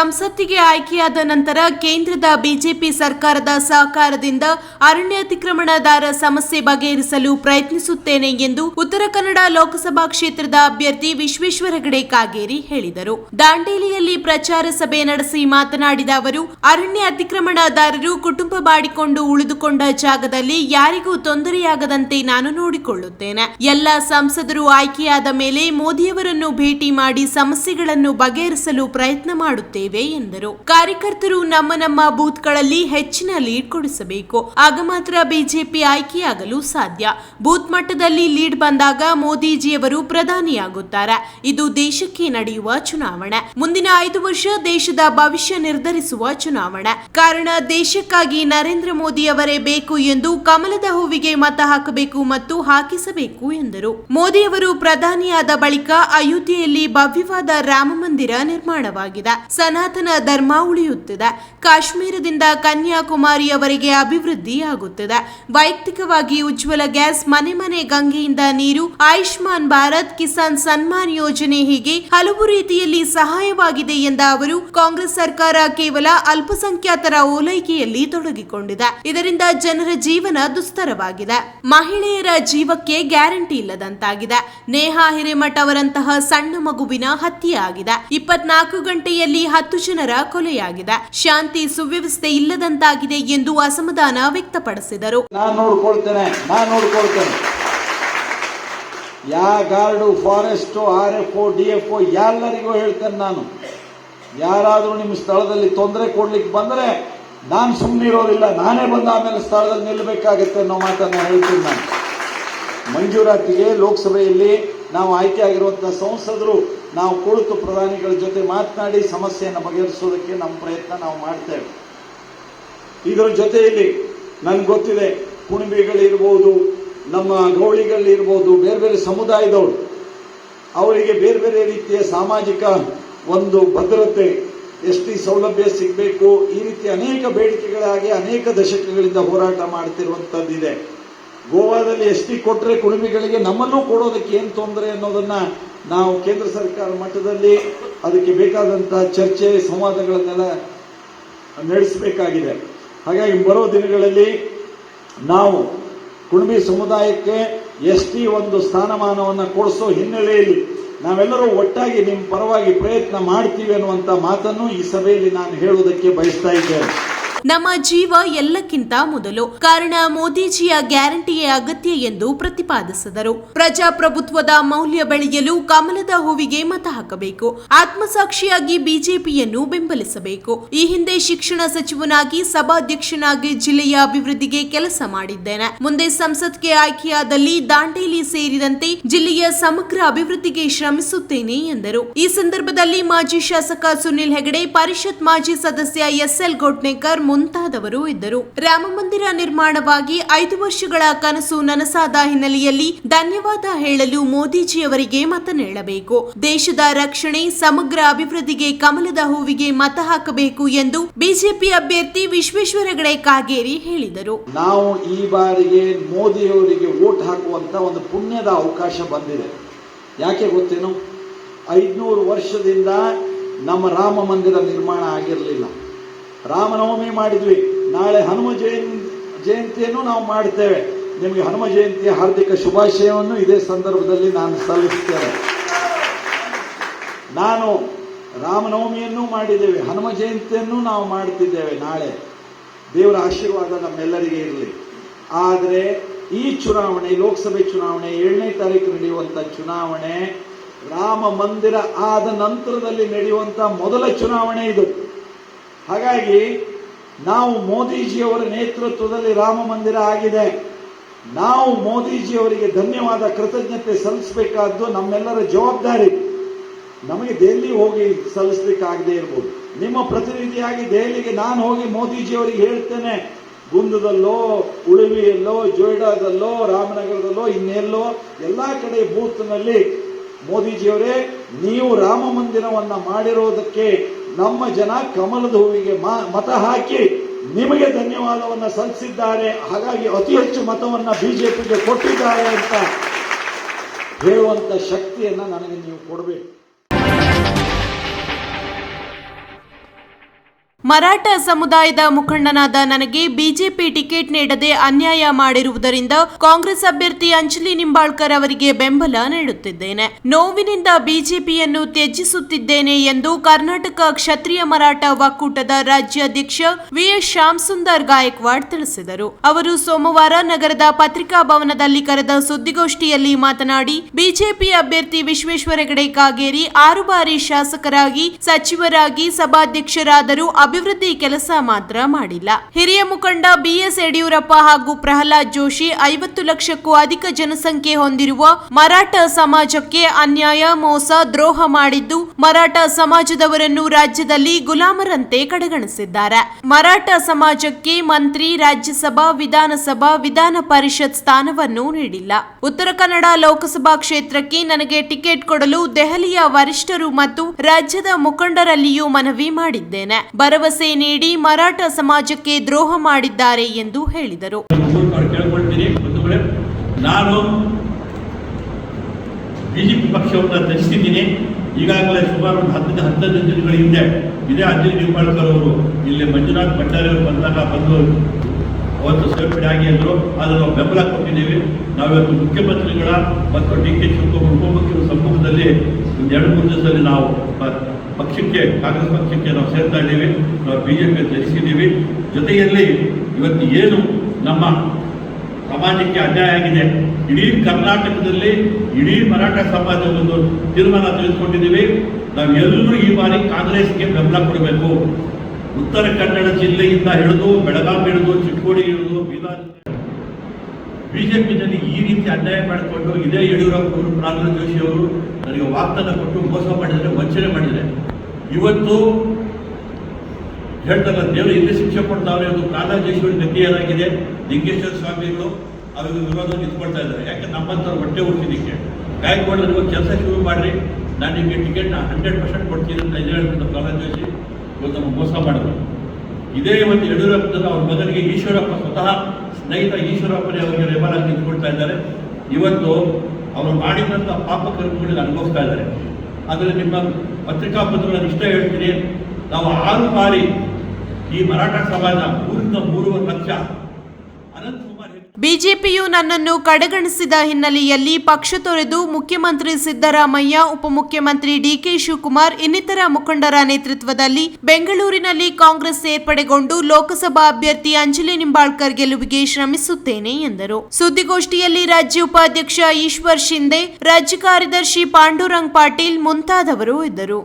ಸಂಸತ್ತಿಗೆ ಆಯ್ಕೆಯಾದ ನಂತರ ಕೇಂದ್ರದ ಬಿಜೆಪಿ ಸರ್ಕಾರದ ಸಹಕಾರದಿಂದ ಅರಣ್ಯ ಅತಿಕ್ರಮಣದಾರ ಸಮಸ್ಯೆ ಬಗೆಹರಿಸಲು ಪ್ರಯತ್ನಿಸುತ್ತೇನೆ ಎಂದು ಉತ್ತರ ಕನ್ನಡ ಲೋಕಸಭಾ ಕ್ಷೇತ್ರದ ಅಭ್ಯರ್ಥಿ ವಿಶ್ವೇಶ್ವರ ಹೆಗಡೆ ಕಾಗೇರಿ ಹೇಳಿದರು. ದಾಂಡೇಲಿಯಲ್ಲಿ ಪ್ರಚಾರ ಸಭೆ ನಡೆಸಿ ಮಾತನಾಡಿದ ಅವರು ಅರಣ್ಯ ಅತಿಕ್ರಮಣದಾರರು ಕುಟುಂಬ ಬಾಡಿಕೊಂಡು ಉಳಿದುಕೊಂಡ ಜಾಗದಲ್ಲಿ ಯಾರಿಗೂ ತೊಂದರೆಯಾಗದಂತೆ ನಾನು ನೋಡಿಕೊಳ್ಳುತ್ತೇನೆ. ಎಲ್ಲ ಸಂಸದರು ಆಯ್ಕೆಯಾದ ಮೇಲೆ ಮೋದಿಯವರನ್ನು ಭೇಟಿ ಮಾಡಿ ಸಮಸ್ಯೆಗಳನ್ನು ಬಗೆಹರಿಸಲು ಪ್ರಯತ್ನ ಮಾಡುತ್ತೇವೆ. ಎಂದರು. ಕಾರ್ಯಕರ್ತರು ನಮ್ಮ ನಮ್ಮ ಬೂತ್ಗಳಲ್ಲಿ ಹೆಚ್ಚಿನ ಲೀಡ್ ಕೊಡಿಸಬೇಕು. ಆಗ ಮಾತ್ರ ಬಿಜೆಪಿ ಆಯ್ಕೆಯಾಗಲು ಸಾಧ್ಯ. ಬೂತ್ ಮಟ್ಟದಲ್ಲಿ ಲೀಡ್ ಬಂದಾಗ ಮೋದಿಜಿಯವರು ಪ್ರಧಾನಿಯಾಗುತ್ತಾರೆ. ಇದು ದೇಶಕ್ಕೆ ನಡೆಯುವ ಚುನಾವಣೆ. ಮುಂದಿನ ಐದು ವರ್ಷ ದೇಶದ ಭವಿಷ್ಯ ನಿರ್ಧರಿಸುವ ಚುನಾವಣೆ. ಕಾರಣ ದೇಶಕ್ಕಾಗಿ ನರೇಂದ್ರ ಮೋದಿ ಅವರೇ ಬೇಕು ಎಂದು ಕಮಲದ ಹೂವಿಗೆ ಮತ ಹಾಕಬೇಕು ಮತ್ತು ಹಾಕಿಸಬೇಕು ಎಂದರು. ಮೋದಿಯವರು ಪ್ರಧಾನಿಯಾದ ಬಳಿಕ ಅಯೋಧ್ಯೆಯಲ್ಲಿ ಭವ್ಯವಾದ ರಾಮ ಮಂದಿರ ನಿರ್ಮಾಣವಾಗಿದೆ. ಸನಾತನ ಧರ್ಮ ಉಳಿಯುತ್ತಿದೆ. ಕಾಶ್ಮೀರದಿಂದ ಕನ್ಯಾಕುಮಾರಿಯವರೆಗೆ ಅಭಿವೃದ್ಧಿಯಾಗುತ್ತಿದೆ. ವೈಯಕ್ತಿಕವಾಗಿ ಉಜ್ವಲ ಗ್ಯಾಸ್, ಮನೆ ಮನೆ ಗಂಗೆಯಿಂದ ನೀರು, ಆಯುಷ್ಮಾನ್ ಭಾರತ್, ಕಿಸಾನ್ ಸನ್ಮಾನ್ ಯೋಜನೆ ಹೀಗೆ ಹಲವು ರೀತಿಯಲ್ಲಿ ಸಹಾಯವಾಗಿದೆ ಎಂದ ಅವರು, ಕಾಂಗ್ರೆಸ್ ಸರ್ಕಾರ ಕೇವಲ ಅಲ್ಪಸಂಖ್ಯಾತರ ಓಲೈಕೆಯಲ್ಲಿ ತೊಡಗಿಕೊಂಡಿದೆ. ಇದರಿಂದ ಜನರ ಜೀವನ ದುಸ್ತರವಾಗಿದೆ. ಮಹಿಳೆಯರ ಜೀವಕ್ಕೆ ಗ್ಯಾರಂಟಿ ಇಲ್ಲದಂತಾಗಿದೆ. ನೇಹಾ ಹಿರೇಮಠ್ ಅವರಂತಹ ಸಣ್ಣ ಮಗುವಿನ ಹತ್ಯೆಯಾಗಿದೆ. ಇಪ್ಪತ್ನಾಲ್ಕು ಗಂಟೆಯಲ್ಲಿ ಹತ್ತು ಜನರ ಕೊಲೆಯಾಗಿದೆ. ಶಾಂತಿ ಸುವ್ಯವಸ್ಥೆ ಇಲ್ಲದಂತಾಗಿದೆ ಎಂದು ಅಸಮಾಧಾನ ವ್ಯಕ್ತಪಡಿಸಿದರು. ಯಾ guard forest R F O D F O ಎಲ್ಲರಿಗೂ ಹೇಳ್ತೇನೆ ನಾನು. ಯಾರಾದರೂ ನಿಮ್ಮ ಸ್ಥಳದಲ್ಲಿ ತೊಂದರೆ ಕೊಡ್ಲಿಕ್ಕೆ ಬಂದರೆ ನಾನು ಸುಮ್ಮನೆ ಇರೋದಿಲ್ಲ ನಾನೇ ಬಂದು ಆಮೇಲೆ ಸ್ಥಳದಲ್ಲಿ ನಿಲ್ಲಬೇಕಾಗತ್ತೆ ಅನ್ನೋ ಮಾತನ್ನು ಹೇಳ್ತೀನಿ ನಾನು. ಮಂಜೂರಾತಿಗೆ ಲೋಕಸಭೆಯಲ್ಲಿ ನಾವು ಆಯ್ಕೆ ಆಗಿರುವಂತಹ ಸಂಸದರು ನಾವು ಕುಳಿತು ಪ್ರಧಾನಿಗಳ ಜೊತೆ ಮಾತನಾಡಿ ಸಮಸ್ಯೆಯನ್ನು ಬಗೆಹರಿಸೋದಕ್ಕೆ ನಮ್ಮ ಪ್ರಯತ್ನ ನಾವು ಮಾಡ್ತೇವೆ. ಇದರ ಜೊತೆಯಲ್ಲಿ ನನ್ಗೆ ಗೊತ್ತಿದೆ ಕುಣಿಬಿಗಳಿರ್ಬೋದು ನಮ್ಮ ಗೌಳಿಗಳಿರ್ಬೋದು ಬೇರೆ ಬೇರೆ ಸಮುದಾಯದವರು, ಅವರಿಗೆ ಬೇರೆ ಬೇರೆ ರೀತಿಯ ಸಾಮಾಜಿಕ ಒಂದು ಭದ್ರತೆ ಎಷ್ಟು ಸೌಲಭ್ಯ ಸಿಗಬೇಕು, ಈ ರೀತಿ ಅನೇಕ ಬೇಡಿಕೆಗಳಾಗಿ ಅನೇಕ ದಶಕಗಳಿಂದ ಹೋರಾಟ ಮಾಡ್ತಿರುವಂಥದ್ದಿದೆ. ಗೋವಾದಲ್ಲಿ ಎಸ್ ಟಿ ಕೊಟ್ಟರೆ ಕುಣಿಬಿಗಳಿಗೆ ನಮ್ಮಲ್ಲೂ ಕೊಡೋದಕ್ಕೆ ಏನು ತೊಂದರೆ ಅನ್ನೋದನ್ನು ನಾವು ಕೇಂದ್ರ ಸರ್ಕಾರ ಮಟ್ಟದಲ್ಲಿ ಅದಕ್ಕೆ ಬೇಕಾದಂಥ ಚರ್ಚೆ, ಸಂವಾದಗಳನ್ನೆಲ್ಲ ನಡೆಸಬೇಕಾಗಿದೆ. ಹಾಗಾಗಿ ಬರೋ ದಿನಗಳಲ್ಲಿ ನಾವು ಕುಣಬಿ ಸಮುದಾಯಕ್ಕೆ ಎಸ್ ಟಿ ಒಂದು ಸ್ಥಾನಮಾನವನ್ನು ಕೊಡಿಸೋ ಹಿನ್ನೆಲೆಯಲ್ಲಿ ನಾವೆಲ್ಲರೂ ಒಟ್ಟಾಗಿ ನಿಮ್ಮ ಪರವಾಗಿ ಪ್ರಯತ್ನ ಮಾಡ್ತೀವಿ ಅನ್ನುವಂಥ ಮಾತನ್ನು ಈ ಸಭೆಯಲ್ಲಿ ನಾನು ಹೇಳುವುದಕ್ಕೆ ಬಯಸ್ತಾ ಇದ್ದೇನೆ. ನಮ್ಮ ಜೀವ ಎಲ್ಲಕ್ಕಿಂತ ಮೊದಲು. ಕಾರಣ, ಮೋದಿಜಿಯ ಗ್ಯಾರಂಟಿಯೇ ಅಗತ್ಯ ಎಂದು ಪ್ರತಿಪಾದಿಸಿದರು. ಪ್ರಜಾಪ್ರಭುತ್ವದ ಮೌಲ್ಯ ಬೆಳೆಯಲು ಕಮಲದ ಹೂವಿಗೆ ಮತ ಹಾಕಬೇಕು. ಆತ್ಮಸಾಕ್ಷಿಯಾಗಿ ಬಿಜೆಪಿಯನ್ನು ಬೆಂಬಲಿಸಬೇಕು. ಈ ಹಿಂದೆ ಶಿಕ್ಷಣ ಸಚಿವನಾಗಿ, ಸಭಾಧ್ಯಕ್ಷನಾಗಿ ಜಿಲ್ಲೆಯ ಅಭಿವೃದ್ಧಿಗೆ ಕೆಲಸ ಮಾಡಿದ್ದೇನೆ. ಮುಂದೆ ಸಂಸತ್ಗೆ ಆಯ್ಕೆಯಾದಲ್ಲಿ ದಾಂಡೇಲಿ ಸೇರಿದಂತೆ ಜಿಲ್ಲೆಯ ಸಮಗ್ರ ಅಭಿವೃದ್ಧಿಗೆ ಶ್ರಮಿಸುತ್ತೇನೆ ಎಂದರು. ಈ ಸಂದರ್ಭದಲ್ಲಿ ಮಾಜಿ ಶಾಸಕ ಸುನಿಲ್ ಹೆಗಡೆ, ಪರಿಷತ್ ಮಾಜಿ ಸದಸ್ಯ ಎಸ್ಎಲ್ ಗೋಡ್ನೇಕರ್ ಮುಂತಾದವರು ಇದ್ದರು. ರಾಮ ಮಂದಿರ ನಿರ್ಮಾಣವಾಗಿ ಐದು ವರ್ಷಗಳ ಕನಸು ನನಸಾದ ಹಿನ್ನೆಲೆಯಲ್ಲಿ ಧನ್ಯವಾದ ಹೇಳಲು ಮೋದಿಜಿಯವರಿಗೆ ಮತ ನೀಡಬೇಕು. ದೇಶದ ರಕ್ಷಣೆ, ಸಮಗ್ರ ಅಭಿವೃದ್ಧಿಗೆ ಕಮಲದ ಹೂವಿಗೆ ಮತ ಹಾಕಬೇಕು ಎಂದು ಬಿಜೆಪಿ ಅಭ್ಯರ್ಥಿ ವಿಶ್ವೇಶ್ವರ ಹೆಗಡೆ ಕಾಗೇರಿ ಹೇಳಿದರು. ನಾವು ಈ ಬಾರಿಗೆ ಮೋದಿಯವರಿಗೆ ವೋಟ್ ಹಾಕುವಂತ ಒಂದು ಪುಣ್ಯದ ಅವಕಾಶ ಬಂದಿದೆ. ಯಾಕೆ ಗೊತ್ತೇನು? ಐದುನೂರು ವರ್ಷದಿಂದ ನಮ್ಮ ರಾಮ ಮಂದಿರ ನಿರ್ಮಾಣ ಆಗಿರಲಿಲ್ಲ. ರಾಮನವಮಿ ಮಾಡಿದ್ವಿ. ನಾಳೆ ಹನುಮ ಜಯಂತಿ, ಜಯಂತಿಯನ್ನು ನಾವು ಮಾಡ್ತೇವೆ ನಿಮಗೆ ಹನುಮ ಜಯಂತಿಯ ಹಾರ್ದಿಕ ಶುಭಾಶಯವನ್ನು ಇದೇ ಸಂದರ್ಭದಲ್ಲಿ ನಾನು ಸಲ್ಲಿಸ್ತೇನೆ ನಾನು ರಾಮನವಮಿಯನ್ನು ಮಾಡಿದ್ದೇವೆ. ಹನುಮ ಜಯಂತಿಯನ್ನು ನಾವು ಮಾಡ್ತಿದ್ದೇವೆ ನಾಳೆ. ದೇವರ ಆಶೀರ್ವಾದ ನಮ್ಮೆಲ್ಲರಿಗೆ ಇರಲಿ. ಆದರೆ ಈ ಚುನಾವಣೆ, ಲೋಕಸಭೆ ಚುನಾವಣೆ, ಏಳನೇ ತಾರೀಕು ನಡೆಯುವಂಥ ಚುನಾವಣೆ, ರಾಮ ಮಂದಿರ ಆದ ನಂತರದಲ್ಲಿ ನಡೆಯುವಂಥ ಮೊದಲ ಚುನಾವಣೆ ಇದು. ಹಾಗಾಗಿ ನಾವು ಮೋದಿಜಿಯವರ ನೇತೃತ್ವದಲ್ಲಿ ರಾಮ ಮಂದಿರ ಆಗಿದೆ. ನಾವು ಮೋದಿಜಿಯವರಿಗೆ ಧನ್ಯವಾದ ಕೃತಜ್ಞತೆ ಸಲ್ಲಿಸಬೇಕಾದ್ದು ನಮ್ಮೆಲ್ಲರ ಜವಾಬ್ದಾರಿ. ನಮಗೆ ದೆಹಲಿ ಹೋಗಿ ಸಲ್ಲಿಸಲಿಕ್ಕಾಗದೇ ಇರ್ಬೋದು. ನಿಮ್ಮ ಪ್ರತಿನಿಧಿಯಾಗಿ ದೆಹಲಿಗೆ ನಾನು ಹೋಗಿ ಮೋದಿಜಿಯವರಿಗೆ ಹೇಳ್ತೇನೆ. ಗುಂದದಲ್ಲೋ, ಉಳುವಿಯಲ್ಲೋ, ಜೋಯ್ಡಾದಲ್ಲೋ, ರಾಮನಗರದಲ್ಲೋ, ಇನ್ನೆಲ್ಲೋ ಎಲ್ಲಾ ಕಡೆ ಬೂತ್ನಲ್ಲಿ ಮೋದಿಜಿಯವರೇ, ನೀವು ರಾಮ ಮಂದಿರವನ್ನ ಮಾಡಿರೋದಕ್ಕೆ ನಮ್ಮ ಜನ ಕಮಲದ ಹೂವಿಗೆ ಮತ ಹಾಕಿ ನಿಮಗೆ ಧನ್ಯವಾದವನ್ನ ಸಲ್ಲಿಸಿದ್ದಾರೆ. ಹಾಗಾಗಿ ಅತಿ ಹೆಚ್ಚು ಮತವನ್ನ ಬಿಜೆಪಿಗೆ ಕೊಟ್ಟಿದ್ದಾರೆ ಅಂತ ಹೇಳುವಂತ ಶಕ್ತಿಯನ್ನ ನನಗೆ ನೀವು ಕೊಡಬೇಕು. ಮರಾಠ ಸಮುದಾಯದ ಮುಖಂಡನಾದ ನನಗೆ ಬಿಜೆಪಿ ಟಿಕೆಟ್ ನೀಡದೆ ಅನ್ಯಾಯ ಮಾಡಿರುವುದರಿಂದ ಕಾಂಗ್ರೆಸ್ ಅಭ್ಯರ್ಥಿ ಅಂಜಲಿ ನಿಂಬಾಳ್ಕರ್ ಅವರಿಗೆ ಬೆಂಬಲ ನೀಡುತ್ತಿದ್ದೇನೆ. ನೋವಿನಿಂದ ಬಿಜೆಪಿಯನ್ನು ತ್ಯಜಿಸುತ್ತಿದ್ದೇನೆ ಎಂದು ಕರ್ನಾಟಕ ಕ್ಷತ್ರಿಯ ಮರಾಠ ಒಕ್ಕೂಟದ ರಾಜ್ಯಾಧ್ಯಕ್ಷ ವಿಎಸ್ ಶ್ಯಾಮ್ ಸುಂದರ್ ಗಾಯಕ್ವಾಡ್ ತಿಳಿಸಿದರು. ಅವರು ಸೋಮವಾರ ನಗರದ ಪತ್ರಿಕಾ ಭವನದಲ್ಲಿ ಕರೆದ ಸುದ್ದಿಗೋಷ್ಠಿಯಲ್ಲಿ ಮಾತನಾಡಿ, ಬಿಜೆಪಿ ಅಭ್ಯರ್ಥಿ ವಿಶ್ವೇಶ್ವರ ಕಾಗೇರಿ ಆರು ಬಾರಿ ಶಾಸಕರಾಗಿ, ಸಚಿವರಾಗಿ, ಸಭಾಧ್ಯಕ್ಷರಾದರೂ ಅಭಿವೃದ್ಧಿ ಕೆಲಸ ಮಾತ್ರ ಮಾಡಿಲ್ಲ. ಹಿರಿಯ ಮುಖಂಡ ಬಿಎಸ್ ಯಡಿಯೂರಪ್ಪ ಹಾಗೂ ಪ್ರಹ್ಲಾದ್ ಜೋಶಿ ಐವತ್ತು ಲಕ್ಷಕ್ಕೂ ಅಧಿಕ ಜನಸಂಖ್ಯೆ ಹೊಂದಿರುವ ಮರಾಠ ಸಮಾಜಕ್ಕೆ ಅನ್ಯಾಯ, ಮೋಸ, ದ್ರೋಹ ಮಾಡಿದ್ದು ಮರಾಠ ಸಮಾಜದವರನ್ನು ರಾಜ್ಯದಲ್ಲಿ ಗುಲಾಮರಂತೆ ಕಡೆಗಣಿಸಿದ್ದಾರೆ. ಮರಾಠ ಸಮಾಜಕ್ಕೆ ಮಂತ್ರಿ, ರಾಜ್ಯಸಭಾ, ವಿಧಾನಸಭಾ, ವಿಧಾನ ಪರಿಷತ್ ಸ್ಥಾನವನ್ನು ನೀಡಿಲ್ಲ. ಉತ್ತರ ಕನ್ನಡ ಲೋಕಸಭಾ ಕ್ಷೇತ್ರಕ್ಕೆ ನನಗೆ ಟಿಕೆಟ್ ಕೊಡಲು ದೆಹಲಿಯ ವರಿಷ್ಠರು ಮತ್ತು ರಾಜ್ಯದ ಮುಖಂಡರಲ್ಲಿಯೂ ಮನವಿ ಮಾಡಿದ್ದೇನೆ. ಭರವಸೆ ನೀಡಿ ಮರಾಠ ಸಮಾಜಕ್ಕೆ ದ್ರೋಹ ಮಾಡಿದ್ದಾರೆ ಎಂದು ಹೇಳಿದರು. ನಾನು ಬಿಜೆಪಿ ಪಕ್ಷವನ್ನು ಧರಿಸಿದ್ದೀನಿ ಈಗಾಗಲೇ ಸುಮಾರು ಒಂದು ಹತ್ತರಿಂದ ಹದಿನೈದು ದಿನಗಳ ಹಿಂದೆ ಇದೇ ಅಂಜಲಿ ನಿಂಬಾಳ್ಕರ್ ಅವರು ಇಲ್ಲಿ ಮಂಜುನಾಥ್ ಭಂಡಾರಿ ಅವರು ಬಂದಾಗ ಬಂದು ಅವತ್ತು ಸೇರ್ಪಡೆ ಆಗಿ ಅಂದರು. ಆದರೆ ನಾವು ಬೆಂಬಲ ಕೊಟ್ಟಿದ್ದೀವಿ. ನಾವಿವತ್ತು ಮುಖ್ಯಮಂತ್ರಿಗಳ ಮತ್ತು ಡಿ ಕೆ ಶಿವಕುಮಾರ್ ಉಪಮುಖ್ಯಮಂತ್ರಿ ಸಮ್ಮುಖದಲ್ಲಿ ಒಂದು ಎರಡು ಮೂರು ದಿವಸದಲ್ಲಿ ನಾವು ಪಕ್ಷಕ್ಕೆ, ಕಾಂಗ್ರೆಸ್ ಪಕ್ಷಕ್ಕೆ ನಾವು ಸೇರ್ತಾ ಇದ್ದೀವಿ ನಾವು ಬಿ ಜೆ ಪಿ ಧರಿಸಿದ್ದೀವಿ ಜೊತೆಯಲ್ಲಿ ಇವತ್ತು ಏನು ನಮ್ಮ ಸಮಾಜಕ್ಕೆ ಅನ್ಯಾಯ ಆಗಿದೆ? ಇಡೀ ಕರ್ನಾಟಕದಲ್ಲಿ, ಇಡೀ ಮರಾಠ ಸಮಾಜ ಒಂದು ತೀರ್ಮಾನ ತೆಗೆದುಕೊಂಡಿದ್ದೀವಿ. ನಾವು ಎಲ್ಲರೂ ಈ ಬಾರಿ ಕಾಂಗ್ರೆಸ್ಗೆ ಬೆಂಬಲ ಕೊಡಬೇಕು. ಉತ್ತರ ಕನ್ನಡ ಜಿಲ್ಲೆಯಿಂದ ಹಿಡಿದು, ಬೆಳಗಾವಿ ಹಿಡಿದು, ಚಿಕ್ಕೋಡಿ ಹಿಡಿದು, ಬೀದರ್ ಬಿಜೆಪಿನಲ್ಲಿ ಈ ರೀತಿ ಅನ್ಯಾಯ ಮಾಡಿಕೊಂಡು ಇದೇ ಯಡಿಯೂರಪ್ಪ ಅವರು, ಪ್ರಹ್ಲಾದ್ ಜೋಶಿ ಅವರು ನನಗೆ ವಾಗ್ದಾನ ಕೊಟ್ಟು ಮೋಸ ಮಾಡಿದರೆ ವಂಚನೆ ಮಾಡಿದರೆ ಇವತ್ತು ಹೇಳ್ತಾರಲ್ಲ ದೇವರು ಇಲ್ಲಿ ಶಿಕ್ಷೆ ಕೊಡ್ತಾವೆ ಅದು ಪ್ರಹ್ಲಾದ್ ಗತಿಯರಾಗಿದೆ, ಲಿಂಗೇಶ್ವರ ಸ್ವಾಮಿಗಳು ಅವ್ರ ವಿರೋಧ ನಿಂತ್ಕೊಳ್ತಾ ಇದ್ದಾರೆ. ಯಾಕೆ ನಮ್ಮಂಥವ್ರು ಹೊಟ್ಟೆ ಹುಟ್ಟಿದಕ್ಕೆ ಗಾಯಕವಾಡ ನೀವು ಕೆಲಸ ಶುರು ಮಾಡ್ರಿ, ನಾನು ನಿಮಗೆ ಟಿಕೆಟ್ನ ಹಂಡ್ರೆಡ್ ಪರ್ಸೆಂಟ್ ಕೊಡ್ತೀನಿ ಅಂತ ಇದು ಹೇಳ್ಬಿಟ್ಟು ಜೋಶಿ ಇವತ್ತು ನಮ್ಗೆ ಮೋಸ ಮಾಡಿದ್ರು. ಇದೇ ಒಂದು ಯಡಿಯೂರಪ್ಪನ ಅವ್ರ ಮಗನಿಗೆ ಈಶ್ವರಪ್ಪ ಸ್ವತಃ ಸ್ನೇಹಿತ ಈಶ್ವರಪ್ಪನೇ ಅವರಿಗೆ ರೆಬಲಾಗಿ ನಿಂತ್ಕೊಳ್ತಾ ಇದ್ದಾರೆ. ಇವತ್ತು ಅವರು ಮಾಡಿದಂಥ ಪಾಪ ಕರ್ಮಗಳಿಗೆ ಅನುಭವಿಸ್ತಾ ಇದ್ದಾರೆ. ಆದರೆ ನಿಮ್ಮ ಪತ್ರಿಕಾ ಪತ್ರಗಳನ್ನು ಇಷ್ಟ ಹೇಳ್ತೀನಿ. ನಾವು ಆರು ಬಾರಿ ಈ ಮರಾಠ ಸಮಾಜ ಮೂರಿಂದ ಮೂರುವರೆ ಲಕ್ಷ ಬಿಜೆಪಿಯು ನನ್ನನ್ನು ಕಡೆಗಣಿಸಿದ ಹಿನ್ನೆಲೆಯಲ್ಲಿ ಪಕ್ಷ ತೊರೆದು ಮುಖ್ಯಮಂತ್ರಿ ಸಿದ್ದರಾಮಯ್ಯ, ಉಪಮುಖ್ಯಮಂತ್ರಿ ಡಿಕೆ ಶಿವಕುಮಾರ್, ಇನ್ನಿತರ ಮುಖಂಡರ ನೇತೃತ್ವದಲ್ಲಿ ಬೆಂಗಳೂರಿನಲ್ಲಿ ಕಾಂಗ್ರೆಸ್ ಸೇರ್ಪಡೆಗೊಂಡು ಲೋಕಸಭಾ ಅಭ್ಯರ್ಥಿ ಅಂಜಲಿ ನಿಂಬಾಳ್ಕರ್ ಗೆಲುವಿಗೆ ಶ್ರಮಿಸುತ್ತೇನೆ ಎಂದರು. ಸುದ್ದಿಗೋಷ್ಠಿಯಲ್ಲಿ ರಾಜ್ಯ ಉಪಾಧ್ಯಕ್ಷ ಈಶ್ವರ್ ಶಿಂದೆ, ರಾಜ್ಯ ಕಾರ್ಯದರ್ಶಿ ಪಾಂಡುರಂಗ್ ಪಾಟೀಲ್ ಮುಂತಾದವರು ಇದ್ದರು.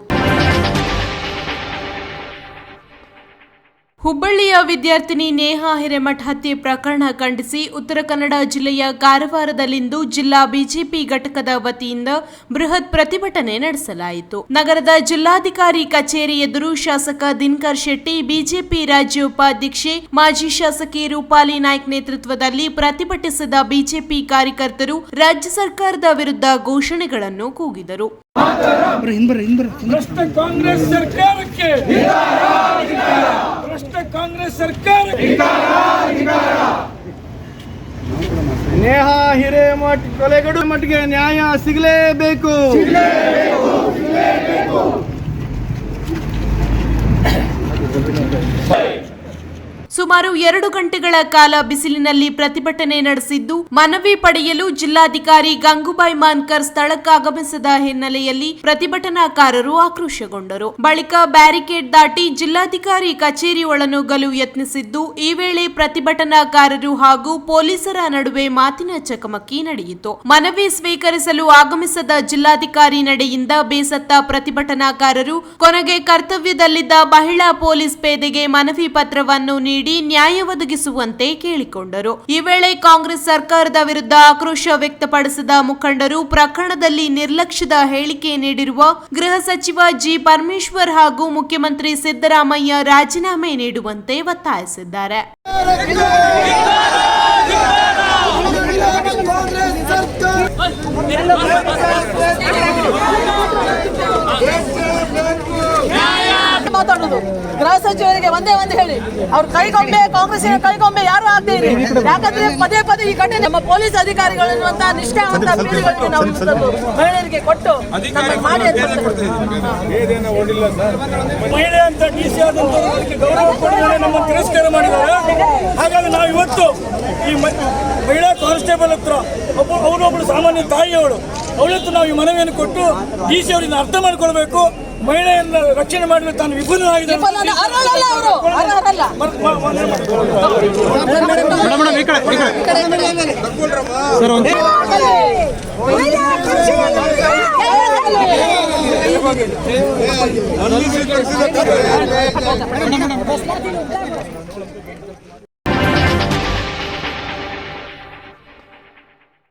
ಹುಬ್ಬಳ್ಳಿಯ ವಿದ್ಯಾರ್ಥಿನಿ ನೇಹಾ ಹಿರೇಮಠ್ ಹತ್ಯೆ ಪ್ರಕರಣ ಖಂಡಿಸಿ ಉತ್ತರ ಕನ್ನಡ ಜಿಲ್ಲೆಯ ಕಾರವಾರದಲ್ಲಿಂದು ಜಿಲ್ಲಾ ಬಿಜೆಪಿ ಘಟಕದ ವತಿಯಿಂದ ಬೃಹತ್ ಪ್ರತಿಭಟನೆ ನಡೆಸಲಾಯಿತು. ನಗರದ ಜಿಲ್ಲಾಧಿಕಾರಿ ಕಚೇರಿ ಎದುರು ಶಾಸಕ ದಿನಕರ್ ಶೆಟ್ಟಿ ಬಿಜೆಪಿ ರಾಜ್ಯ ಉಪಾಧ್ಯಕ್ಷೆ ಮಾಜಿ ಶಾಸಕಿ ರೂಪಾಲಿ ನಾಯ್ಕ್ ನೇತೃತ್ವದಲ್ಲಿ ಪ್ರತಿಭಟಿಸಿದ ಬಿಜೆಪಿ ಕಾರ್ಯಕರ್ತರು ರಾಜ್ಯ ಸರ್ಕಾರದ ವಿರುದ್ಧ ಘೋಷಣೆಗಳನ್ನು ಕೂಗಿದರು. ಕಾಂಗ್ರೆಸ್ ಸರ್ಕಾರಕ್ಕೆ. ಭ್ರಷ್ಟ ಕಾಂಗ್ರೆಸ್ ಸರ್ಕಾರ. ನೇಹಾ ಹಿರೇಮಠ ಕೊಲೆಗಡು ಮಟ್ಟಿಗೆ ನ್ಯಾಯ ಸಿಗಲೇಬೇಕು. ಸುಮಾರು ಎರಡು ಗಂಟೆಗಳ ಕಾಲ ಬಿಸಿಲಿನಲ್ಲಿ ಪ್ರತಿಭಟನೆ ನಡೆಸಿದ್ದು, ಮನವಿ ಪಡೆಯಲು ಜಿಲ್ಲಾಧಿಕಾರಿ ಗಂಗೂಬಾಯಿ ಮಾನ್ಕರ್ ಸ್ಥಳಕ್ಕಾಗಮಿಸದ ಹಿನ್ನೆಲೆಯಲ್ಲಿ ಪ್ರತಿಭಟನಾಕಾರರು ಆಕ್ರೋಶಗೊಂಡರು. ಬಳಿಕ ಬ್ಯಾರಿಕೇಡ್ ದಾಟಿ ಜಿಲ್ಲಾಧಿಕಾರಿ ಕಚೇರಿ ಒಳನುಗ್ಗಲು ಯತ್ನಿಸಿದ್ದು, ಈ ವೇಳೆ ಪ್ರತಿಭಟನಾಕಾರರು ಹಾಗೂ ಪೊಲೀಸರ ನಡುವೆ ಮಾತಿನ ಚಕಮಕಿ ನಡೆಯಿತು. ಮನವಿ ಸ್ವೀಕರಿಸಲು ಆಗಮಿಸದ ಜಿಲ್ಲಾಧಿಕಾರಿ ನಡೆಯಿಂದ ಬೇಸತ್ತ ಪ್ರತಿಭಟನಾಕಾರರು, ಕೊನೆಗೆ ಕರ್ತವ್ಯದಲ್ಲಿದ್ದ ಮಹಿಳಾ ಪೊಲೀಸ್ ಪೇದೆಗೆ ಮನವಿ ಪತ್ರವನ್ನು ನೀಡಿ ನ್ಯಾಯ ಒದಗಿಸುವಂತೆ ಕೇಳಿಕೊಂಡರು. ಈ ವೇಳೆ ಕಾಂಗ್ರೆಸ್ ಸರ್ಕಾರದ ವಿರುದ್ಧ ಆಕ್ರೋಶ ವ್ಯಕ್ತಪಡಿಸಿದ ಮುಖಂಡರು ಪ್ರಕರಣದಲ್ಲಿ ನಿರ್ಲಕ್ಷ್ಯದ ಹೇಳಿಕೆ ನೀಡಿರುವ ಗೃಹ ಸಚಿವ ಜಿ. ಪರಮೇಶ್ವರ್ ಹಾಗೂ ಮುಖ್ಯಮಂತ್ರಿ ಸಿದ್ದರಾಮಯ್ಯ ರಾಜೀನಾಮೆ ನೀಡುವಂತೆ ಒತ್ತಾಯಿಸಿದ್ದಾರೆ. ಮಾತಾಡೋದು. ಗೃಹ ಸಚಿವರಿಗೆ ಒಂದೇ ಒಂದು ಹೇಳಿ. ಅವ್ರು ಕೈಗೊಂಬೆ ಕಾಂಗ್ರೆಸ್ಸಿನ ಕೈಗೊಂಬೆ ಯಾರು ಆಗದೆ ಯಾಕಂದ್ರೆ ಪದೇ ಪದೇ ಈ ಘಟನೆ ನಮ್ಮ ಪೊಲೀಸ್ ಅಧಿಕಾರಿಗಳನ್ನುವಂತ ನಿಷ್ಠಾವಂತ ಪೀಳಿಗೆಗಳಿಗೆ ನಾವು ಇವತ್ತು ಮಹಿಳೆಯರಿಗೆ ಕೊಟ್ಟು ಮಾಡಿ ಅಂತ ಮಹಿಳೆ ಅಂತ ಡಿ ಸಿ ಆದಂತವರಿಗೆ ಗೌರವ ಕೊಡದೆ ನಮ್ಮ ತಿರಸ್ಕಾರ ಮಾಡಿದ್ದಾರೆ. ಹಾಗಾಗಿ ನಾವು ಇವತ್ತು ಈ ಮಹಿಳಾ ಕಾನ್ಸ್ಟೇಬಲ್ ಹತ್ರ ಒಬ್ಬ ಅವರೊಬ್ಬಳು ಸಾಮಾನ್ಯ ತಾಯಿಯವಳು ಅವಳತ್ತು ನಾವು ಈ ಮನವಿಯನ್ನು ಕೊಟ್ಟು ಡಿ ಸಿ ಅವರಿಂದ ಅರ್ಥ ಮಾಡ್ಕೊಳ್ಬೇಕು. ಮಹಿಳೆಯನ್ನ ರಕ್ಷಣೆ ಮಾಡಲು ತಾನು ವಿಫಲನಾಗಿದೆ ವಿಫಲ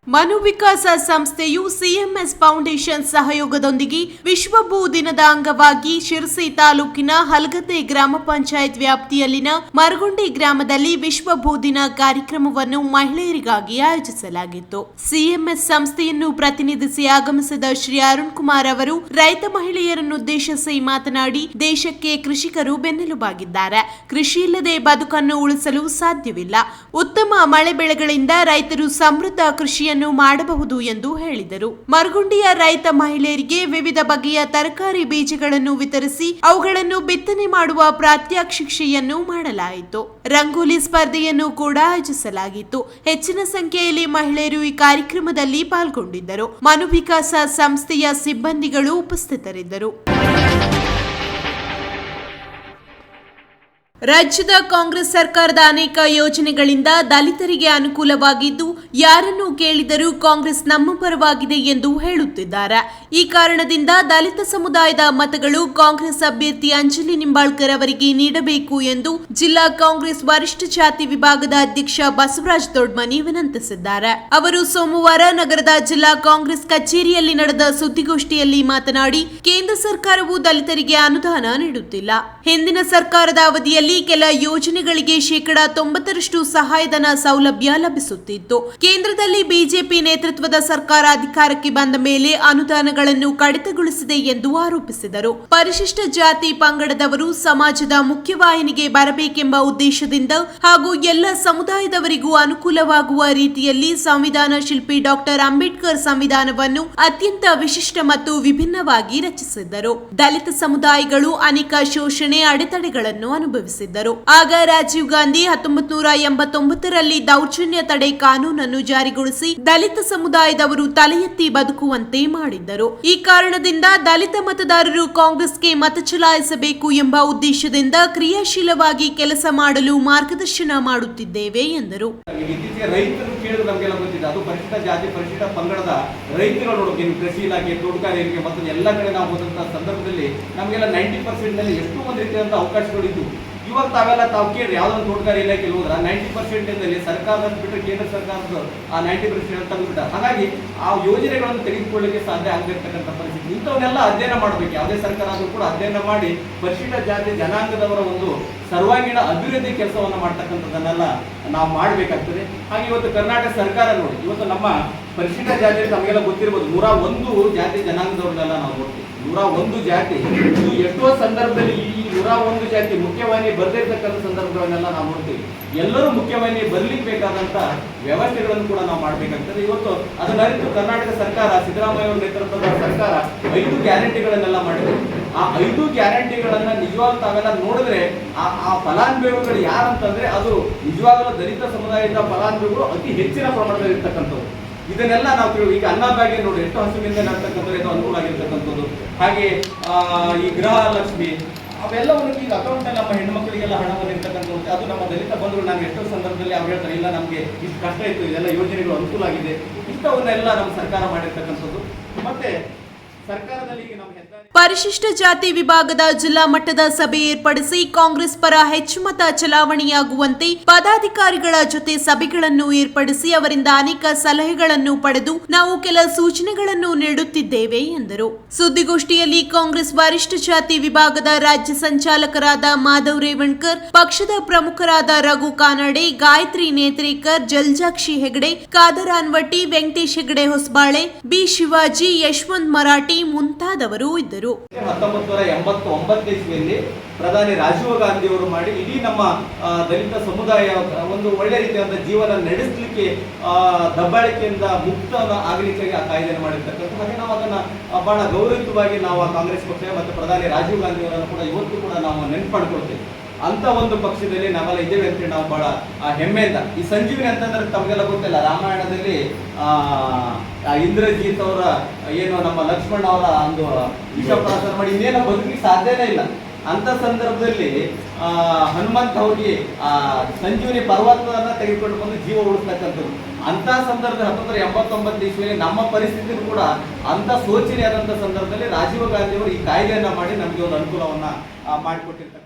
ವಿಕಾಸ ಸಂಸ್ಥೆಯು ಸಿಎಂಎಸ್ ಫೌಂಡೇಶನ್ ಸಹಯೋಗದೊಂದಿಗೆ ವಿಶ್ವ ಭೂ ದಿನದ ಅಂಗವಾಗಿ ಶಿರಸಿ ತಾಲೂಕಿನ ಹಲಗತೆ ಗ್ರಾಮ ಪಂಚಾಯತ್ ವ್ಯಾಪ್ತಿಯಲ್ಲಿನ ಮರಗುಂಡಿ ಗ್ರಾಮದಲ್ಲಿ ವಿಶ್ವ ಭೂ ದಿನ ಕಾರ್ಯಕ್ರಮವನ್ನು ಮಹಿಳೆಯರಿಗಾಗಿ ಆಯೋಜಿಸಲಾಗಿತ್ತು. ಸಿಎಂಎಸ್ ಸಂಸ್ಥೆಯನ್ನು ಪ್ರತಿನಿಧಿಸಿ ಆಗಮಿಸಿದ ಶ್ರೀ ಅರುಣ್ ಕುಮಾರ್ ಅವರು ರೈತ ಮಹಿಳೆಯರನ್ನುದ್ದೇಶಿಸಿ ಮಾತನಾಡಿ, ದೇಶಕ್ಕೆ ಕೃಷಿಕರು ಬೆನ್ನೆಲುಬಾಗಿದ್ದಾರೆ. ಕೃಷಿ ಇಲ್ಲದೆ ಬದುಕನ್ನು ಉಳಿಸಲು ಸಾಧ್ಯವಿಲ್ಲ. ಉತ್ತಮ ಮಳೆ ಬೆಳೆಗಳಿಂದ ರೈತರು ಸಮೃದ್ಧ ಕೃಷಿಯನ್ನು ಮಾಡಬಹುದು ಎಂದು ಹೇಳಿದರು. ಮರಗುಂಡಿಯ ರೈತ ಮಹಿಳೆಯರಿಗೆ ವಿವಿಧ ಬಗೆಯ ತರಕಾರಿ ಬೀಜಗಳನ್ನು ವಿತರಿಸಿ ಅವುಗಳನ್ನು ಬಿತ್ತನೆ ಮಾಡುವ ಪ್ರಾತ್ಯಕ್ಷಿಕ್ಷೆಯನ್ನು ಮಾಡಲಾಯಿತು. ರಂಗೋಲಿ ಸ್ಪರ್ಧೆಯನ್ನು ಕೂಡ ಆಯೋಜಿಸಲಾಗಿತ್ತು. ಹೆಚ್ಚಿನ ಸಂಖ್ಯೆಯಲ್ಲಿ ಮಹಿಳೆಯರು ಈ ಕಾರ್ಯಕ್ರಮದಲ್ಲಿ ಪಾಲ್ಗೊಂಡಿದ್ದರು. ಮನುವಿಕಾಸ ಸಂಸ್ಥೆಯ ಸಿಬ್ಬಂದಿಗಳು ಉಪಸ್ಥಿತರಿದ್ದರು. ರಾಜ್ಯದ ಕಾಂಗ್ರೆಸ್ ಸರ್ಕಾರದ ಅನೇಕ ಯೋಜನೆಗಳಿಂದ ದಲಿತರಿಗೆ ಅನುಕೂಲವಾಗಿದ್ದು, ಯಾರನ್ನು ಕೇಳಿದರೂ ಕಾಂಗ್ರೆಸ್ ನಮ್ಮ ಪರವಾಗಿದೆ ಎಂದು ಹೇಳುತ್ತಿದ್ದಾರೆ. ಈ ಕಾರಣದಿಂದ ದಲಿತ ಸಮುದಾಯದ ಮತಗಳು ಕಾಂಗ್ರೆಸ್ ಅಭ್ಯರ್ಥಿ ಅಂಜಲಿ ನಿಂಬಾಳ್ಕರ್ ಅವರಿಗೆ ನೀಡಬೇಕು ಎಂದು ಜಿಲ್ಲಾ ಕಾಂಗ್ರೆಸ್ ವರಿಷ್ಠ ಜಾತಿ ವಿಭಾಗದ ಅಧ್ಯಕ್ಷ ಬಸವರಾಜ್ ದೊಡ್ಮನಿ ವಿನಂತಿಸಿದ್ದಾರೆ. ಅವರು ಸೋಮವಾರ ನಗರದ ಜಿಲ್ಲಾ ಕಾಂಗ್ರೆಸ್ ಕಚೇರಿಯಲ್ಲಿ ನಡೆದ ಸುದ್ದಿಗೋಷ್ಠಿಯಲ್ಲಿ ಮಾತನಾಡಿ, ಕೇಂದ್ರ ಸರ್ಕಾರವು ದಲಿತರಿಗೆ ಅನುದಾನ ನೀಡುತ್ತಿಲ್ಲ. ಹಿಂದಿನ ಸರ್ಕಾರದ ಅವಧಿಯಲ್ಲಿ ಕೆಲ ಯೋಜನೆಗಳಿಗೆ ಶೇಕಡಾ ತೊಂಬತ್ತರಷ್ಟು ಸಹಾಯಧನ ಸೌಲಭ್ಯ ಲಭಿಸುತ್ತಿತ್ತು. ಕೇಂದ್ರದಲ್ಲಿ ಬಿಜೆಪಿ ನೇತೃತ್ವದ ಸರ್ಕಾರ ಅಧಿಕಾರಕ್ಕೆ ಬಂದ ಮೇಲೆ ಅನುದಾನಗಳನ್ನು ಕಡಿತಗೊಳಿಸಿದೆ ಎಂದು ಆರೋಪಿಸಿದರು. ಪರಿಶಿಷ್ಟ ಜಾತಿ ಪಂಗಡದವರು ಸಮಾಜದ ಮುಖ್ಯವಾಹಿನಿಗೆ ಬರಬೇಕೆಂಬ ಉದ್ದೇಶದಿಂದ ಹಾಗೂ ಎಲ್ಲ ಸಮುದಾಯದವರಿಗೂ ಅನುಕೂಲವಾಗುವ ರೀತಿಯಲ್ಲಿ ಸಂವಿಧಾನ ಶಿಲ್ಪಿ ಡಾಕ್ಟರ್ ಅಂಬೇಡ್ಕರ್ ಸಂವಿಧಾನವನ್ನು ಅತ್ಯಂತ ವಿಶಿಷ್ಟ ಮತ್ತು ವಿಭಿನ್ನವಾಗಿ ರಚಿಸಿದ್ದರು. ದಲಿತ ಸಮುದಾಯಗಳು ಅನೇಕ ಶೋಷಣೆ ಅಡೆತಡೆಗಳನ್ನು ಅನುಭವಿಸಿದ್ದರು ಆಗ ರಾಜೀವ್ ಗಾಂಧಿ ಹತ್ತೊಂಬತ್ ನೂರ ಎಂಬತ್ತೊಂಬತ್ತರಲ್ಲಿ ದೌರ್ಜನ್ಯ ತಡೆ ಕಾನೂನನ್ನು ಜಾರಿಗೊಳಿಸಿ ದಲಿತ ಸಮುದಾಯದವರು ತಲೆ ಎತ್ತಿ ಬದುಕುವಂತೆ ಮಾಡಿದ್ದರು. ಈ ಕಾರಣದಿಂದ ದಲಿತ ಮತದಾರರು ಕಾಂಗ್ರೆಸ್ಗೆ ಮತ ಚಲಾಯಿಸಬೇಕು ಎಂಬ ಉದ್ದೇಶದಿಂದ ಕ್ರಿಯಾಶೀಲವಾಗಿ ಕೆಲಸ ಮಾಡಲು ಮಾರ್ಗದರ್ಶನ ಮಾಡುತ್ತಿದ್ದೇವೆ ಎಂದರು. ರೈತರು ನೋಡೋಕೆ ಕೃಷಿ ಇಲಾಖೆ, ತೋಟಗಾರಿಕೆ ಇಲಾಖೆ ಎಲ್ಲ ಕಡೆ ನಾವು ಹೋದಂತಹ ಸಂದರ್ಭದಲ್ಲಿ ನಮಗೆಲ್ಲ ನೈಂಟಿ ಪರ್ಸೆಂಟ್ನಲ್ಲಿ ಎಷ್ಟೋ ಒಂದು ರೀತಿಯಾದಂಥ ಅವಕಾಶಗಳಿದ್ದು ಇವಾಗ ತಾವೆಲ್ಲ ತಾವು ಕೇಳಿ ಯಾವ್ದೊಂದು ಒಂದು ಇಲಾಖೆ ಹೋದ್ರ ನೈಂಟಿ ಪರ್ಸೆಂಟ್ ಇಂದಲ್ಲಿ ಸರ್ಕಾರದ ಬಿಟ್ಟರೆ ಕೇಂದ್ರ ಸರ್ಕಾರದ ಆ ನೈಂಟಿ ಪರ್ಸೆಂಟ್ ತೆಗೆದುಬಿಟ್ಟ ಹಾಗಾಗಿ ಆ ಯೋಜನೆಗಳನ್ನು ತೆಗೆದುಕೊಳ್ಳಲಿಕ್ಕೆ ಸಾಧ್ಯ ಆಗದಿರ್ತಕ್ಕಂಥ ಪರಿಸ್ಥಿತಿ. ಇಂಥವನ್ನೆಲ್ಲ ಅಧ್ಯಯನ ಮಾಡಬೇಕು. ಯಾವುದೇ ಸರ್ಕಾರ ಆದರೂ ಕೂಡ ಅಧ್ಯಯನ ಮಾಡಿ ಪರಿಶಿಷ್ಟ ಜಾತಿ ಜನಾಂಗದವರ ಒಂದು ಸರ್ವಾಂಗೀಣ ಅಭಿವೃದ್ಧಿ ಕೆಲಸವನ್ನು ಮಾಡ್ತಕ್ಕಂಥದ್ದನ್ನೆಲ್ಲ ನಾವು ಮಾಡಬೇಕಾಗ್ತದೆ. ಹಾಗೆ ಇವತ್ತು ಕರ್ನಾಟಕ ಸರ್ಕಾರ ನೋಡಿ, ಇವತ್ತು ನಮ್ಮ ಪರಿಶಿಷ್ಟ ಜಾತಿ ನಮಗೆಲ್ಲ ಗೊತ್ತಿರ್ಬೋದು, ನೂರ ಒಂದು ಜಾತಿ ಜನಾಂಗದವ್ರನ್ನೆಲ್ಲ ನಾವು ನೋಡ್ತೀವಿ. ನೂರ ಒಂದು ಜಾತಿ. ಇದು ಎಷ್ಟೋ ಸಂದರ್ಭದಲ್ಲಿ ಈ ನೂರ ಒಂದು ಜಾತಿ ಮುಖ್ಯವಾಹಿನಿ ಬರ್ದಿರ್ತಕ್ಕಂಥ ಸಂದರ್ಭಗಳನ್ನೆಲ್ಲ ನಾವು ನೋಡ್ತೀವಿ. ಎಲ್ಲರೂ ಮುಖ್ಯವಾಹಿನಿ ಬರ್ಲಿಕ್ಕೆ ಬೇಕಾದಂತ ವ್ಯವಸ್ಥೆಗಳನ್ನು ಕೂಡ ನಾವು ಮಾಡಬೇಕಾಗ್ತದೆ. ಇವತ್ತು ಅದನ್ನ ಅರಿತು ಕರ್ನಾಟಕ ಸರ್ಕಾರ, ಸಿದ್ದರಾಮಯ್ಯ ಅವರ ನೇತೃತ್ವದ ಸರ್ಕಾರ ಐದು ಗ್ಯಾರಂಟಿಗಳನ್ನೆಲ್ಲ ಮಾಡಿದೆ. ಆ ಐದು ಗ್ಯಾರಂಟಿಗಳನ್ನ ನಿಜವಾಗ್ಲೂ ತಾವೆಲ್ಲ ನೋಡಿದ್ರೆ ಆ ಆ ಫಲಾನುಭವಿಗಳು ಯಾರಂತಂದ್ರೆ ಅದು ನಿಜವಾಗಲೂ ದಲಿತ ಸಮುದಾಯದ ಫಲಾನುಭವಿಗಳು ಅತಿ ಹೆಚ್ಚಿನ ಪ್ರಮಾಣದಲ್ಲಿ ಇರ್ತಕ್ಕಂಥವ್ರು ಇದನ್ನೆಲ್ಲ ನಾವು ತಿಳಿ ಈಗ ಅನ್ನಭಾಗ್ಯ ನೋಡಿ, ಎಷ್ಟು ಹಸುವಿಂದ ನಡ್ತಕ್ಕಂಥದ್ದು ಇದು ಅನುಕೂಲ ಆಗಿರ್ತಕ್ಕಂಥದ್ದು. ಹಾಗೆ ಈ ಗೃಹ ಲಕ್ಷ್ಮಿ ಅವೆಲ್ಲವನ್ನು ಈಗ ಅಕೌಂಟ್ ನಮ್ಮ ಹೆಣ್ಮಕ್ಳಿಗೆಲ್ಲ ಹಣ ಬಂದಿರ್ತಕ್ಕಂಥದ್ದು ಅದು ನಮ್ಮ ದಲಿತ ಬಂಧುಗಳು ನಾವು ಎಷ್ಟೋ ಸಂದರ್ಭದಲ್ಲಿ ಅವ್ರು ಹೇಳ್ತಾರೆ, ಇಲ್ಲ, ನಮಗೆ ಇಷ್ಟು ಕಷ್ಟ ಇತ್ತು, ಇದೆಲ್ಲ ಯೋಜನೆಗಳು ಅನುಕೂಲ ಆಗಿದೆ. ಇಂಥವನ್ನೆಲ್ಲ ನಮ್ಮ ಸರ್ಕಾರ ಮಾಡಿರ್ತಕ್ಕಂಥದ್ದು. ಮತ್ತೆ ಸರ್ಕಾರದಲ್ಲಿ ಈಗ ನಮ್ಮ ಹೆದ್ದಾರಿ ಪರಿಶಿಷ್ಟ ಜಾತಿ ವಿಭಾಗದ ಜಿಲ್ಲಾ ಮಟ್ಟದ ಸಭೆ ಏರ್ಪಡಿಸಿ ಕಾಂಗ್ರೆಸ್ ಪರ ಹೆಚ್ಚು ಮತ ಚಲಾವಣೆಯಾಗುವಂತೆ ಪದಾಧಿಕಾರಿಗಳ ಜೊತೆ ಸಭೆಗಳನ್ನು ಏರ್ಪಡಿಸಿ ಅವರಿಂದ ಅನೇಕ ಸಲಹೆಗಳನ್ನು ಪಡೆದು ನಾವು ಕೆಲ ಸೂಚನೆಗಳನ್ನು ನೀಡುತ್ತಿದ್ದೇವೆ ಎಂದರು. ಸುದ್ದಿಗೋಷ್ಠಿಯಲ್ಲಿ ಕಾಂಗ್ರೆಸ್ ವರಿಷ್ಠ ಜಾತಿ ವಿಭಾಗದ ರಾಜ್ಯ ಸಂಚಾಲಕರಾದ ಮಾಧವ್ ರೇವಣ್ಕರ್, ಪಕ್ಷದ ಪ್ರಮುಖರಾದ ರಘು ಕಾನಡೆ, ಗಾಯತ್ರಿ ನೇತ್ರೇಕರ್, ಜಲ್ಜಾಕ್ಷಿ ಹೆಗಡೆ, ಖಾದರ್ ಅನ್ವಟಿ, ವೆಂಕಟೇಶ್ ಹೆಗಡೆ ಹೊಸಬಾಳೆ, ಬಿ ಶಿವಾಜಿ, ಯಶವಂತ್ ಮರಾಠಿ ಮುಂತಾದವರು ಇದ್ದರು. ಹತ್ತೊಂಬತ್ತು ನೂರ ಎಂಬತ್ತು ಒಂಬತ್ತನೇ ಇಸ್ವಿಯಲ್ಲಿ ಪ್ರಧಾನಿ ರಾಜೀವ್ ಗಾಂಧಿ ಅವರು ಮಾಡಿ ಇಡೀ ನಮ್ಮ ದಲಿತ ಸಮುದಾಯ ಒಂದು ಒಳ್ಳೆ ರೀತಿಯಾದ ಜೀವನ ನಡೆಸಲಿಕ್ಕೆ ದಬ್ಬಾಳಿಕೆಯಿಂದ ಮುಕ್ತ ಆಗಲಿಕ್ಕೆ ಆ ಕಾಯ್ದೆಯನ್ನು ಮಾಡಿರ್ತಕ್ಕಂಥ ಹಾಗೆ ನಾವು ಅದನ್ನ ಬಹಳ ಗೌರವಯುತವಾಗಿ ನಾವು ಕಾಂಗ್ರೆಸ್ ಪಕ್ಷ ಮತ್ತು ಪ್ರಧಾನಿ ರಾಜೀವ್ ಗಾಂಧಿ ಅವರನ್ನು ಕೂಡ ಇವತ್ತು ಕೂಡ ನಾವು ನೆನಪು ಮಾಡ್ಕೊಳ್ತೇವೆ. ಅಂತ ಒಂದು ಪಕ್ಷದಲ್ಲಿ ನಾವೆಲ್ಲ ಇದ್ದೇವೆ ಅಂತ ನಾವು ಬಹಳ ಹೆಮ್ಮೆಯಿಂದ ಈ ಸಂಜೀವಿನಿ ಅಂತಂದ್ರೆ ತಮಗೆಲ್ಲ ಗೊತ್ತಿಲ್ಲ, ರಾಮಾಯಣದಲ್ಲಿ, ಆ ಇಂದ್ರಜಿತ್ ಅವರ, ಏನು ನಮ್ಮ ಲಕ್ಷ್ಮಣ ಅವರ ಒಂದು ವಿಷಪ್ರಾಸನ ಮಾಡಿ ಇನ್ನೇನು ಬದುಕಿ ಸಾಧ್ಯನೇ ಇಲ್ಲ. ಅಂತ ಸಂದರ್ಭದಲ್ಲಿ, ಆ, ಹನುಮಂತ ಹೋಗಿ ಆ, ಸಂಜೀವಿನಿ ಪರ್ವತವನ್ನ ತೆಗೆದುಕೊಂಡು ಬಂದು ಜೀವ ಉಳಿಸ್ತಕ್ಕಂಥದ್ದು ಅಂತ ಸಂದರ್ಭದಲ್ಲಿ ಹತ್ತೊಂಬತ್ತು ಎಂಬತ್ತೊಂಬತ್ತು ಇಸ್ವಿಯಲ್ಲಿ ನಮ್ಮ ಪರಿಸ್ಥಿತಿ ಕೂಡ ಅಂತ ಶೋಚನೀಯಾದಂಥ ಸಂದರ್ಭದಲ್ಲಿ ರಾಜೀವ್ ಗಾಂಧಿ ಅವರು ಈ ಕಾಯ್ದೆಯನ್ನ ಮಾಡಿ ನಮಗೆ ಒಂದು ಅನುಕೂಲವನ್ನ ಮಾಡಿಕೊಟ್ಟಿರ್ತಾರೆ